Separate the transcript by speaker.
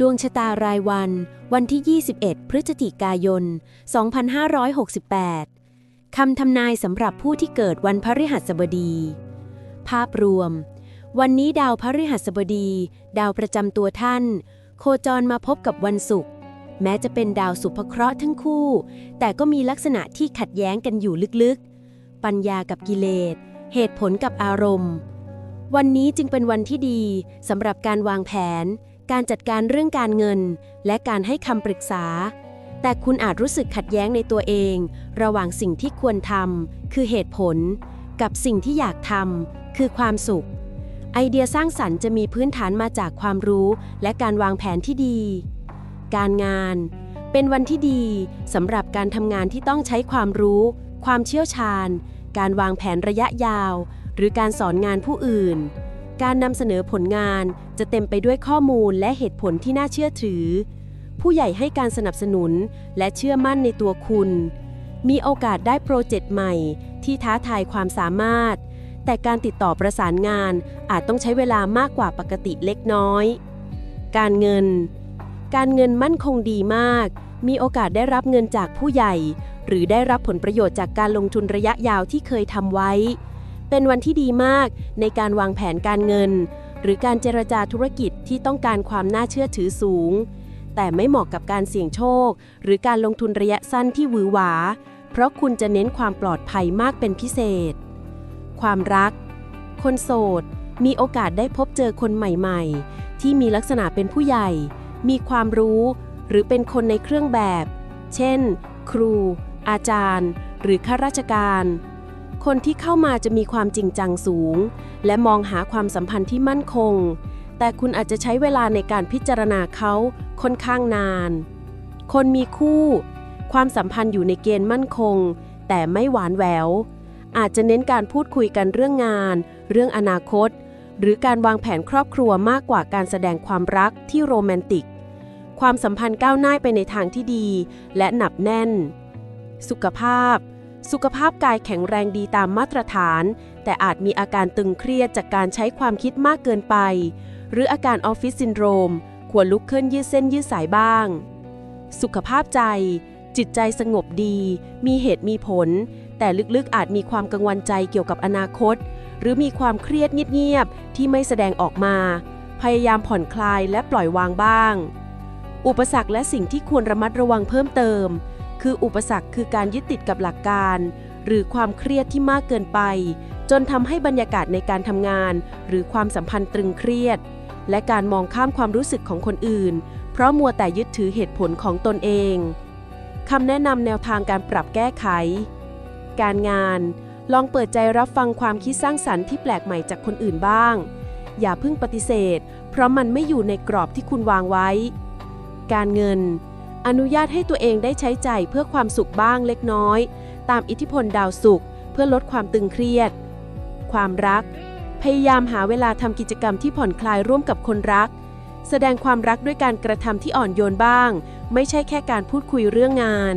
Speaker 1: ดวงชะตารายวัน วันที่ 21 พฤศจิกายน 2568 คำทำนายสำหรับผู้ที่เกิดวันพฤหัสบดี ภาพรวม วันนี้ดาวพฤหัสบดี ดาวประจำตัวท่าน โคจรมาพบกับวันศุกร์แม้จะเป็นดาวสุภเคราะห์ทั้งคู่ แต่ก็มีลักษณะที่ขัดแย้งกันอยู่ลึกๆ ปัญญากับกิเลส เหตุผลกับอารมณ์ วันนี้จึงเป็นวันที่ดีสำหรับการวางแผน การจัดการเรื่องการเงิน และการให้คำปรึกษา แต่คุณอาจรู้สึกขัดแย้งในตัวเอง ระหว่างสิ่งที่ควรทำคือเหตุผล กับสิ่งที่อยากทำคือความสุข ไอเดียสร้างสรรค์จะมีพื้นฐานมาจากความรู้และการวางแผนที่ดี การงาน เป็นวันที่ดีสำหรับการทำงานที่ต้องใช้ความรู้ ความเชี่ยวชาญ การวางแผนระยะยาว หรือการสอนงานผู้อื่น การนำเสนอผลงานจะเต็มไปด้วยข้อมูลและเหตุผลที่น่าเชื่อถือ ผู้ใหญ่ให้การสนับสนุนและเชื่อมั่นในตัวคุณ มีโอกาสได้โปรเจกต์ใหม่ ที่ท้าทายความสามารถ แต่การติดต่อประสานงานอาจต้องใช้เวลามากกว่าปกติเล็กน้อย การเงิน การเงินมั่นคงดีมาก มีโอกาสได้รับเงินจากผู้ใหญ่ หรือได้รับผลประโยชน์จากการลงทุนระยะยาวที่เคยทำไว้ เป็นวันที่ดีมากในการวางแผนการเงิน หรือการเจรจาธุรกิจที่ต้องการความน่าเชื่อถือสูง แต่ไม่เหมาะกับการเสี่ยงโชค หรือการลงทุนระยะสั้นที่หวือหวา เพราะคุณจะเน้นความปลอดภัยมากเป็นพิเศษ ความรัก คนโสด มีโอกาสได้พบเจอคนใหม่ๆ ที่มีลักษณะเป็นผู้ใหญ่ มีความรู้ หรือเป็นคนในเครื่องแบบ เช่น ครู อาจารย์ หรือข้าราชการ คนที่เข้ามาจะมีความจริงจังสูง และมองหาความสัมพันธ์ที่มั่นคง แต่คุณอาจจะใช้เวลาในการพิจารณาเขาค่อนข้างนาน คนมีคู่ ความสัมพันธ์อยู่ในเกณฑ์มั่นคง แต่ไม่หวานแหวว อาจจะเน้นการพูดคุยกันเรื่องงาน เรื่องอนาคต หรือการวางแผนครอบครัวมากกว่าการแสดงความรักที่โรแมนติก ความสัมพันธ์ก้าวหน้าไปในทางที่ดี และหนับแน่น สุขภาพ สุขภาพกายแข็งแรงดีตามมาตรฐาน แต่อาจมีอาการตึงเครียดจากการใช้ความคิดมากเกินไป หรืออาการออฟฟิศซินโดรม ควรลุกขึ้นยืดเส้นยืดสายบ้าง สุขภาพใจ จิตใจสงบดี มีเหตุมีผล แต่ลึกๆอาจมีความกังวลใจเกี่ยวกับอนาคต หรือมีความเครียดเงียบๆที่ไม่แสดงออกมา พยายามผ่อนคลายและปล่อยวางบ้าง อุปสรรคและสิ่งที่ควรระมัดระวังเพิ่มเติม คืออุปสรรคคือการยึดติดกับหลักการ หรือความเครียดที่มากเกินไป จนทำให้บรรยากาศในการทำงาน หรือความสัมพันธ์ตรึงเครียด และการมองข้ามความรู้สึกของคนอื่น เพราะมัวแต่ยึดถือเหตุผลของตนเองคำแนะนำแนวทางการปรับแก้ไข การงาน ลองเปิดใจรับฟังความคิดสร้างสรรค์ที่แปลกใหม่จากคนอื่นบ้าง อย่าเพิ่งปฏิเสธ เพราะมันไม่อยู่ในกรอบที่คุณวางไว้ การเงิน อนุญาตให้ตัวเองได้ใช้ใจายเพื่อความสุขบ้างเล็กน้อย ตามอิทธิพลดาวสุข เพื่อลดความตึงเครียด ความรัก พยายามหาเวลาทำกิจกรรมที่ผ่อนคลายร่วมกับคนรัก แสดงความรักด้วยการกระทำที่อ่อนโยนบ้าง ไม่ใช่แค่การพูดคุยเรื่องงาน